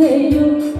തരും